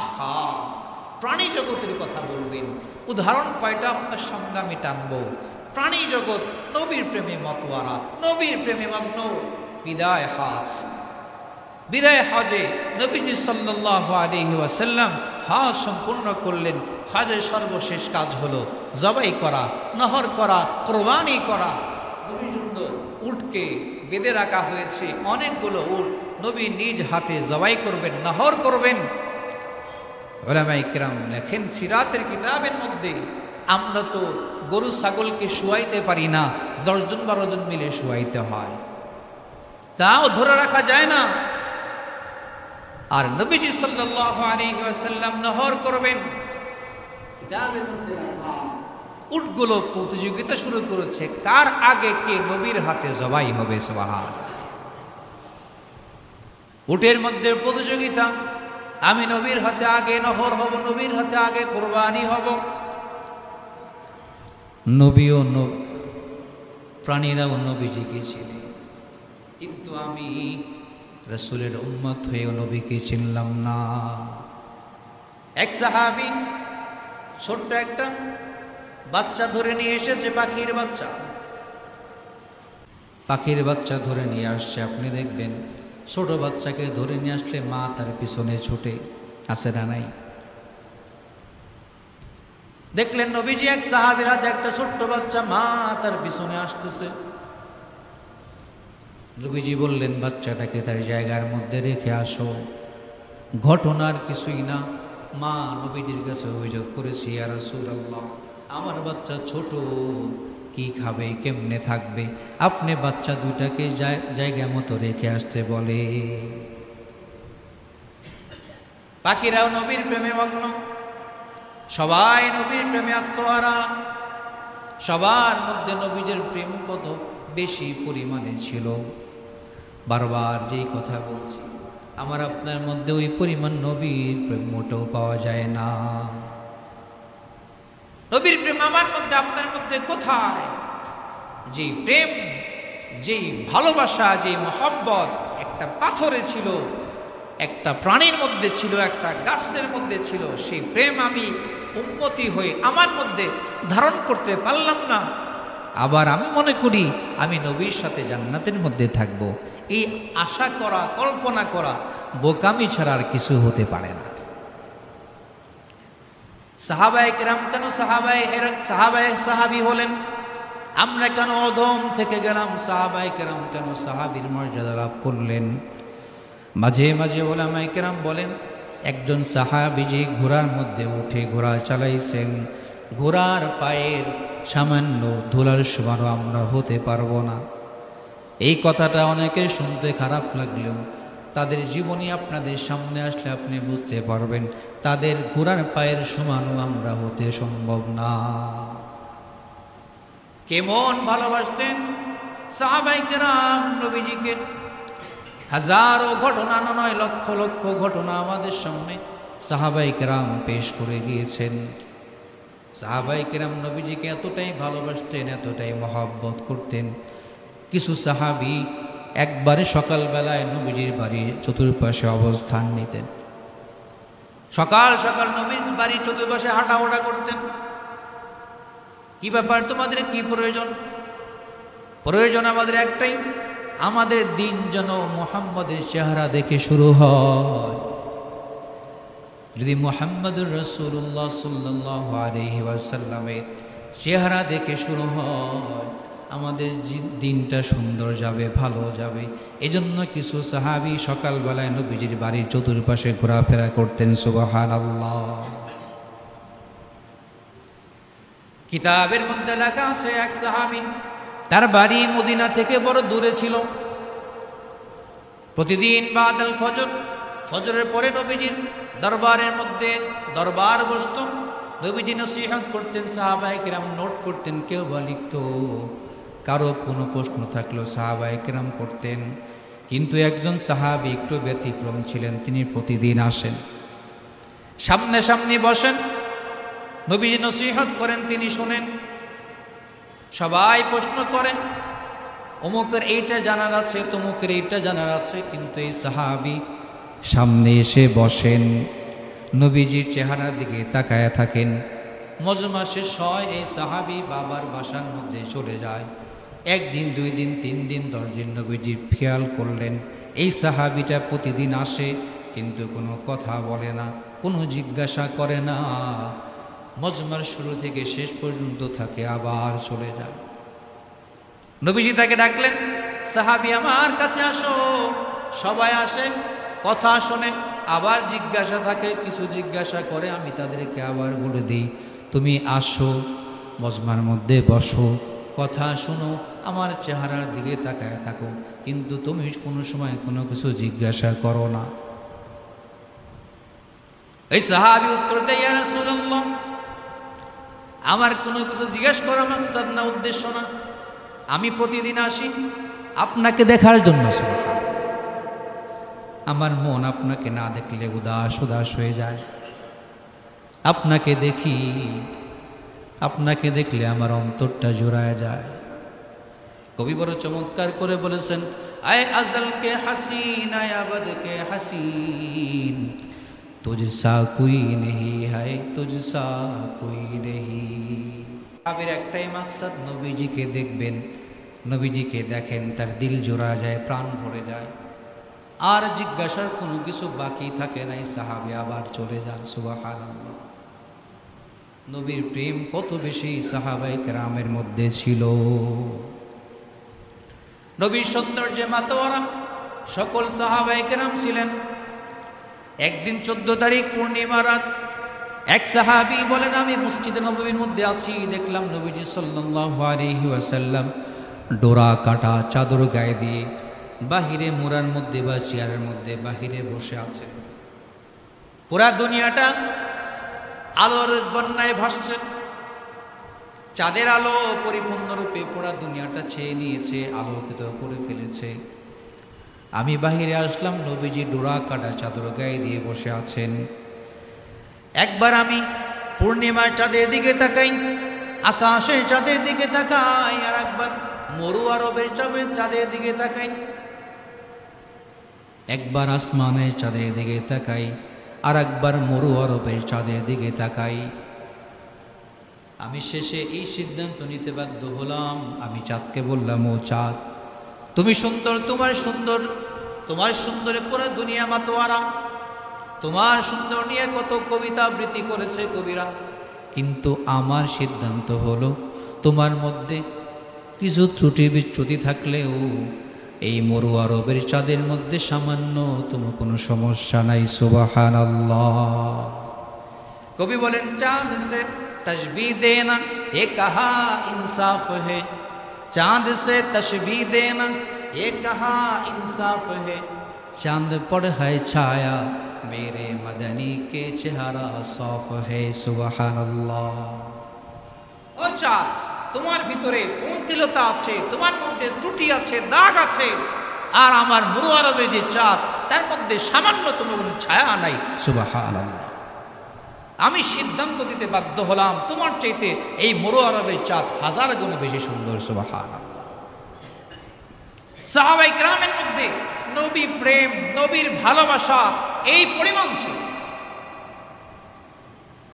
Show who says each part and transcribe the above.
Speaker 1: আহা, প্রাণী জগতের কথা বলবেন। উদাহরণ কয়টা? আপনার সামনে আমি টানবো প্রাণী জগৎ, নবীর প্রেমে মতোয়ারা, নবীর প্রেমে মগ্ন। বিদায় হাজ। বিদায় হজে নবীজি ওয়াসাল্লাম হজ সম্পূর্ণ করলেন। হজের সর্বশেষ কাজ হলো জবাই করা, নহর করা, কোরবানি করা। উটকে বেঁধে রাখা হয়েছে। অনেকগুলো উট নবী নিজ হাতে জবাই করবেন, নহর করবেন। ওলামাই কিরাম লেখেন, সিরাতের কিতাবের মধ্যে আমরা তো গরু, ছাগলকে শুয়াইতে পারি না, দশজন বারো জন মিলে শুয়াইতে হয়। তাও ধরে রাখা যায় না। আর নবীজি ওয়াসাল্লাম নহর করবেন। উটগুলো প্রতিযোগিতা শুরু করেছে। কার আগে কে নবীর হাতে জবাই হবে সুবহান উটের মধ্যে প্রতিযোগিতা। আমি নবীর হাতে আগে নহর হব, নবীর হাতে আগে কোরবানি হব। নব প্রাণীরাও নবীজিকে চিনে। কিন্তু আমি রসুলের উম্মত হয়েও নবীকে চিনলাম না। এক সাহাবি ছোট্ট একটা বাচ্চা ধরে নিয়ে এসেছে, পাখির বাচ্চা। পাখির বাচ্চা ধরে নিয়ে আসছে, আপনি দেখবেন ছোট বাচ্চাকে ধরে নিয়ে আসলে মা তার পিছনে ছুটে আসে না নাই? দেখলেন নবীজি এক সাহাবির হাতে একটা ছোট্ট বাচ্চা, মা তার পিছনে আসতেছে। নবীজি বললেন, বাচ্চাটাকে তার জায়গার মধ্যে রেখে আসো। ঘটনার কিছুই না। মা নবীজির কাছে অভিযোগ করেছি আর আল্লাহ আমার বাচ্চা ছোট কি খাবে, কেমনে থাকবে? আপনি বাচ্চা দুটাকে জায়গা মতো রেখে আসতে বলে। পাখিরাও নবীর প্রেমে মগ্ন। সবাই নবীর প্রেমে আত্মহারা। সবার মধ্যে নবীজের প্রেম কত বেশি পরিমাণে ছিল? বারবার যেই কথা বলছি, আমার আপনার মধ্যে ওই পরিমাণ নবীর প্রেম মোটেও পাওয়া যায় না। নবীর আমার মধ্যে, আপনার মধ্যে কোথায়? যেই প্রেম যেই ভালোবাসা যেই মহব্বত, একটা পাথরে ছিল, একটা প্রাণীর মধ্যে ছিল, একটা গাছের মধ্যে ছিল সেই প্রেম আমি উন্নতি হয়ে আমার মধ্যে ধারণ করতে পারলাম না। আবার আমি মনে করি, আমি নবীর সাথে জান্নাতের মধ্যে থাকব। এই আশা করা, কল্পনা করা, বোকামি ছাড়া আর কিছু হতে পারে না। সাহাবায় কেরাম কেন সাহাবায় সাহাবায় সাহাবি হলেন? আমরা কেন অধম থেকে গেলাম? সাহাবায় কেরাম কেন সাহাবির মর্যাদা লাভ করলেন? মাঝে মাঝে ওলামাই কেরাম বলেন, একজন সাহাবি যে ঘোড়ার মধ্যে উঠে ঘোড়া চালাইছেন, ঘোড়ার পায়ের সামান্য ধুলার সমানও আমরা হতে পারব না। এই কথাটা অনেকের শুনতে খারাপ লাগলেও তাদের জীবনী আপনাদের সামনে আসলে আপনি বুঝতে পারবেন, তাদের ঘোড়ার পায়ের সমানও আমরা হতে সম্ভব না। কেমন ভালোবাসতেন সাহাবাইকেরাম নবীজিকে। হাজারো ঘটনা, নয় লক্ষ লক্ষ ঘটনা আমাদের সামনে সাহাবাই কেরাম পেশ করে গিয়েছেন। সাহাবাই কেরাম নবীজিকে এতটাই ভালোবাসতেন, এতটাই মহাব্বত করতেন। কিছু সাহাবি একবারে সকালবেলায় নবীজির বাড়ির চতুর্পাশে অবস্থান নিতেন। সকাল সকাল নবীর বাড়ির চতুর্পাশে হাঁটাওটা করতেন। কি ব্যাপার তোমাদের কি প্রয়োজন? প্রয়োজন আমাদের একটাই, আমাদের দিন যেন মোহাম্মদের চেহারা দেখে শুরু হয়। যদি মোহাম্মদুর রসুল্লাহ সাল্লাহ আলহি চেহারা দেখে শুরু হয় আমাদের দিনটা সুন্দর যাবে, ভালো যাবে। এজন্য কিছু সাহাবি সকালবেলায় নবীজির বাড়ির চতুর্পাশে ঘোরাফেরা করতেন সুবাহান আল্লাহ কিতাবের মধ্যে লেখা আছে, এক সাহাবি তার বাড়ি মদিনা থেকে বড় দূরে ছিল। প্রতিদিন বাদাল ফজর, ফজরের পরে নবীজির দরবারের মধ্যে দরবার বসত। নবীজি নসিহত করতেন সাহাবাই কিরাম নোট করতেন, কেউ বা লিখত। কারও কোনো প্রশ্ন থাকলেও সাহাবাই কিরাম করতেন। কিন্তু একজন সাহাবি একটু ব্যতিক্রম ছিলেন, তিনি প্রতিদিন আসেন। সামনে সামনে বসেন। নবীজি নসিহত করেন, তিনি শুনেন। সবাই প্রশ্ন করেন, অমুকের এইটা জানার আছে, তমুকের এইটা জানার আছে। কিন্তু এই সাহাবি সামনে এসে বসেন। নবীজির চেহারার দিকে তাকায়া থাকেন। মজমা হয়, এই সাহাবি বাবার বাসার মধ্যে চলে যায়। একদিন, দুই দিন, তিন দিন, দশ দিন নবীজি খেয়াল করলেন। এই সাহাবিটা প্রতিদিন আসে, কিন্তু কোনো কথা বলে না, কোনো জিজ্ঞাসা করে না। মজমার শুরু থেকে শেষ পর্যন্ত থাকে, আবার চলে যায়। নবীজি তাকে ডাকলেন, সাহাবি, আমার কাছে আসো। সবাই আসে, কথা শোনে, আবার জিজ্ঞাসা থাকে, কিছু জিজ্ঞাসা করে, আমি তাদেরকে আবার বলে দিই, তুমি আসো, মজমার মধ্যে বসো। কথা শোনো আমার চেহারার দিকে তাকায় থাকো। কিন্তু তুমি কোনো সময় কোনো কিছু জিজ্ঞাসা করো না। এই সাহাবি উত্তর দেয় "ইয়া রাসূলুল্লাহ, আমার কোনো কিছু জিজ্ঞেস করা মাকসাদ না উদ্দেশ্য না। আমি প্রতিদিন আসি আপনাকে দেখার জন্য আমার মন আপনাকে না দেখলে উদাস উদাস হয়ে যায়। আপনাকে দেখি আপনাকে দেখলে আমার অন্তরটা জোড়ায় যায়। কবি বড় চমৎকার করে বলেছেন, আয় আজলকে হাসিন, আয় আবদকে হাসিন। তুঝসা কুই নেহি হায় তুঝসা কুই নেহি। আবির একটাই মাকসাদ, নবীজিকে দেখবেন, নবীজিকে দেখেন তার দিল জোড়া যায়, প্রাণ ভরে যায়। আর জিজ্ঞাসার কোনো কিছু বাকি থাকে নাই, সাহাবে আবার চলে যান সুবাহান নবীর প্রেম কত বেশি সাহাবাই কেরামের মধ্যে ছিল। নবীর সৌন্দর্যে মাতোয়ারা, সকল সাহাবাই কেরাম ছিলেন। একদিন চোদ্দ তারিখ পূর্ণিমা রাত, এক সাহাবি বলেন, আমি মসজিদে নবীর মধ্যে আছি। দেখলাম নবীজি ওয়াসাল্লাম ডোরা, কাটা, চাদর গায়ে দিয়ে বাহিরে মোড়ার মধ্যে বা চেয়ারের মধ্যে বাহিরে বসে আছেন। পুরা দুনিয়াটা আলোর বন্যায় ভাসছে। চাঁদের আলো পরিপূর্ণরূপে পুরা দুনিয়াটা ছেয়ে নিয়েছে, আলোকিত করে ফেলেছে। আমি বাহিরে আসলাম, নবীজি ডোরা কাটা চাদর গায়ে দিয়ে বসে আছেন। একবার আমি পূর্ণিমার চাঁদের দিকে তাকাই, আকাশের চাঁদের দিকে তাকাই, আর একবার মরু আরবের চাঁদের চাঁদের দিকে তাকাই। একবার আসমানের চাঁদের দিকে তাকাই আর একবার মরু আরবের চাঁদের দিকে তাকাই। আমি শেষে এই সিদ্ধান্ত নিতে বাধ্য হলাম। আমি চাঁদকে বললাম, ও চাঁদ, তুমি সুন্দর, তোমার সুন্দর, তোমার সুন্দরে পুরো দুনিয়া মাতোয়ারা। তোমার সুন্দর নিয়ে কত কবিতা আবৃত্তি করেছে কবিরা। কিন্তু আমার সিদ্ধান্ত হলো, তোমার মধ্যে কিছু ত্রুটি বিচ্যুতি থাকলেও এই মরু আরবের চাঁদের মধ্যে সামান্য তোমার কোনো সমস্যা নাই সুবাহান কবি বলেন, চাঁদ সে তসবি দেনা এ কাহা ইনসাফ হে। চাঁদ সে তসবি দেনা এ কাহা ইনসাফ হে। চাঁদ পড় হয় ছায়া, মেরে মদনী কে চেহারা সফ হে সুবাহান ও চাঁদ তোমার ভিতরে পঙ্কিলতা আছে তোমার মধ্যে ত্রুটি আছে দাগ আছে। আর আমার মুরু আরবের যে চাঁদ তার মধ্যে সামান্যতম কোনো ছায়া নাই। সুবাহান আমি সিদ্ধান্ত দিতে বাধ্য হলাম তোমার চাইতে এই মরু আরবের চাঁদ হাজার গুণ বেশি সুন্দর সুবাহান সাহাবাই গ্রামের মধ্যে নবী প্রেম নবীর ভালোবাসা এই পরিমাণ ছিল।